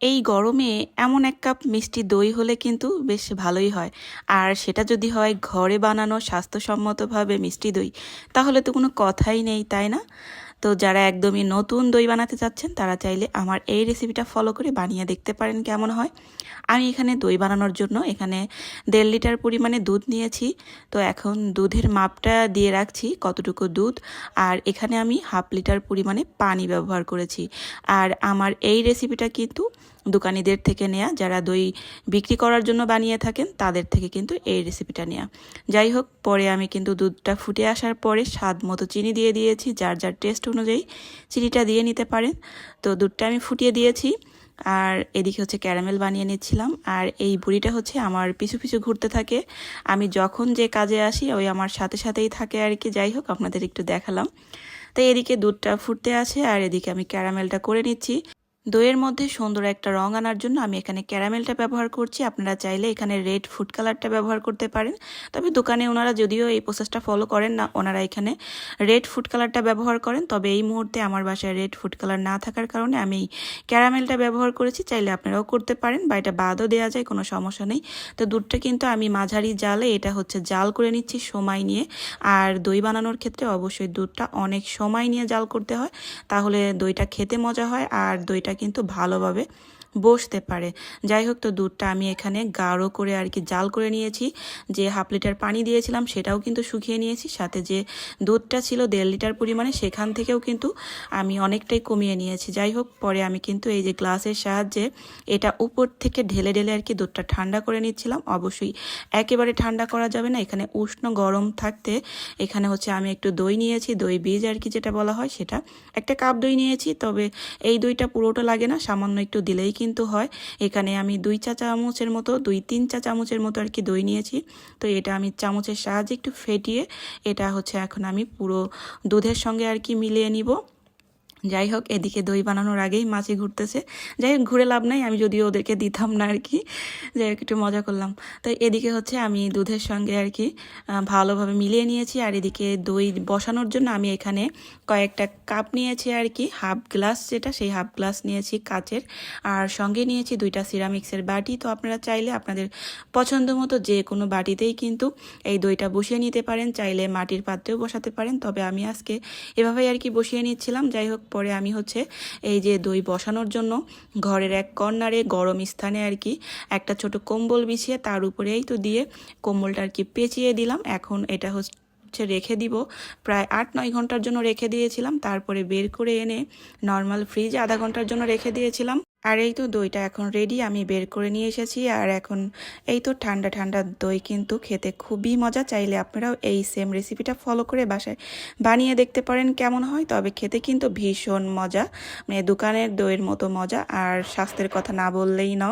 এই গরমে এমন এক কাপ মিষ্টি দই হলে কিন্তু বেশ ভালোই হয়। আর সেটা যদি হয় ঘরে বানানো স্বাস্থ্যসম্মতভাবে মিষ্টি দই, তাহলে তো কোনো কথাই নেই, তাই না? তো যারা একদমই নতুন দই বানাতে চাচ্ছেন, তারা চাইলে আমার এই রেসিপিটা ফলো করে বানিয়ে দেখতে পারেন কেমন হয়। আমি এখানে দই বানানোর জন্য এখানে দেড় লিটার পরিমাণে দুধ নিয়েছি। তো এখন দুধের মাপটা দিয়ে রাখছি কতটুকু দুধ, আর এখানে আমি হাফ লিটার পরিমাণে পানি ব্যবহার করেছি। আর আমার এই রেসিপিটা কিন্তু দোকানিদের থেকে নেয়া, যারা দই বিক্রি করার জন্য বানিয়ে থাকেন, তাদের থেকে কিন্তু এই রেসিপিটা নেওয়া যাই হোক, পরে আমি কিন্তু দুধটা ফুটে আসার পরে স্বাদ মতো চিনি দিয়ে দিয়েছি, যার যার টেস্ট অনুযায়ী চিনিটা দিয়ে নিতে পারেন। তো দুধটা আমি ফুটিয়ে দিয়েছি, আর এদিকে হচ্ছে ক্যারামেল বানিয়ে নিচ্ছিলাম, আর এই বুড়িটা হচ্ছে আমার পিছু পিছু ঘুরতে থাকে। আমি যখন যে কাজে আসি, ওই আমার সাথে সাথেই থাকে আর কি। যাই হোক, আপনাদের একটু দেখালাম। তো এদিকে দুধটা ফুটতে আছে আর এদিকে আমি ক্যারামেলটা করে নিচ্ছি। দইয়ের মধ্যে সুন্দর একটা রং আনার জন্য আমি এখানে ক্যারামেলটা ব্যবহার করছি। আপনারা চাইলে এখানে রেড ফুড কালারটা ব্যবহার করতে পারেন। তবে দোকানে ওনারা যদিও এই প্রসেসটা ফলো করেন না, ওনারা এখানে রেড ফুড কালারটা ব্যবহার করেন। তবে এই মুহূর্তে আমার বাসায় রেড ফুড কালার না থাকার কারণে আমি এই ক্যারামেলটা ব্যবহার করেছি। চাইলে আপনারাও করতে পারেন বা এটা বাদও দেওয়া যায়, কোনো সমস্যা নেই। তো দুধটা কিন্তু আমি মাঝারি জালে, এটা হচ্ছে জাল করে নিচ্ছি সময় নিয়ে। আর দই বানানোর ক্ষেত্রে অবশ্যই দুধটা অনেক সময় নিয়ে জাল করতে হয়। তাহলে দইটা খেতে মজা হয়। আর দইটা কিন্তু ভালোভাবে বসতে পারে। যাই হোক, তো দুধটা আমি এখানে গাঢ় করে আর কি জাল করে নিয়েছি। যে হাফ লিটার পানি দিয়েছিলাম সেটাও কিন্তু শুকিয়ে নিয়েছি। সাথে যে দুধটা ছিল দেড় লিটার পরিমাণে, সেখান থেকেও কিন্তু আমি অনেকটাই কমিয়ে নিয়েছি। যাই হোক, পরে আমি কিন্তু এই যে গ্লাসের সাহায্যে এটা উপর থেকে ঢেলে ঢেলে আর কি দুধটা ঠান্ডা করে নিচ্ছিলাম। অবশ্যই একেবারে ঠান্ডা করা যাবে না। এখানে উষ্ণ গরম থাকতে এখানে হচ্ছে আমি একটু দই নিয়েছি। দই বীজ আর কি যেটা বলা হয় সেটা। একটা কাপ দই নিয়েছি, তবে এই দইটা পুরোটা লাগে না। সামান্য একটু দিলেই কিন্তু হয়। এখানে আমি দুই চা চামচের মতো, দুই তিন চা চামচের মতো আর কি দই নিয়েছি। তো এটা আমি চামচের সাহায্যে একটু ফেটিয়ে, এটা হচ্ছে এখন আমি পুরো দুধের সঙ্গে আর কি মিলিয়ে নিব। যাই হোক এদিকে দই বানানোর আগেই মাছি ঘুরতেছে। যাই হোক, ঘুরে লাভ নাই, আমি যদিও ওদেরকে দিতাম না আর কি। যাই হোক, একটু মজা করলাম। তো এদিকে হচ্ছে আমি দুধের সঙ্গে আর কি ভালোভাবে মিলিয়ে নিয়েছি। আর এদিকে দই বসানোর জন্য আমি এখানে কয়েকটা কাপ নিয়েছি আর কি, হাফ গ্লাস যেটা, সেই হাফ গ্লাস নিয়েছি কাচের। আর সঙ্গে নিয়েছি দুইটা সিরামিক্সের বাটি। তো আপনারা চাইলে আপনাদের পছন্দ মতো যে কোনো বাটিতেই কিন্তু এই দইটা বসিয়ে নিতে পারেন। চাইলে মাটির পাত্রেও বসাতে পারেন। তবে আমি আজকে এভাবেই আর কি বসিয়ে নিচ্ছিলাম। যাই হোক পরে আমি হচ্ছে এই যে দই বসানোর জন্য ঘরের এক কর্নারে গরম স্থানে আর কি একটা ছোট কম্বল বিছিয়ে তার উপরেই তো দিয়ে কম্বলটা আর কি পেঁচিয়ে দিলাম। এখন এটা হচ্ছে হচ্ছে রেখে দিব। প্রায় আট নয় ঘণ্টার জন্য রেখে দিয়েছিলাম। তারপরে বের করে এনে নর্মাল ফ্রিজে আধা ঘণ্টার জন্য রেখে দিয়েছিলাম। আর এই তো দইটা এখন রেডি আমি বের করে নিয়ে এসেছি। আর এখন এই তো ঠান্ডা ঠান্ডা দই কিন্তু খেতে খুবই মজা। চাইলে আপনারাও এই সেম রেসিপিটা ফলো করে বাসায় বানিয়ে দেখতে পারেন কেমন হয়। তবে খেতে কিন্তু ভীষণ মজা মানে দোকানের দইয়ের মতো মজা। আর স্বাস্থ্যের কথা না বললেই না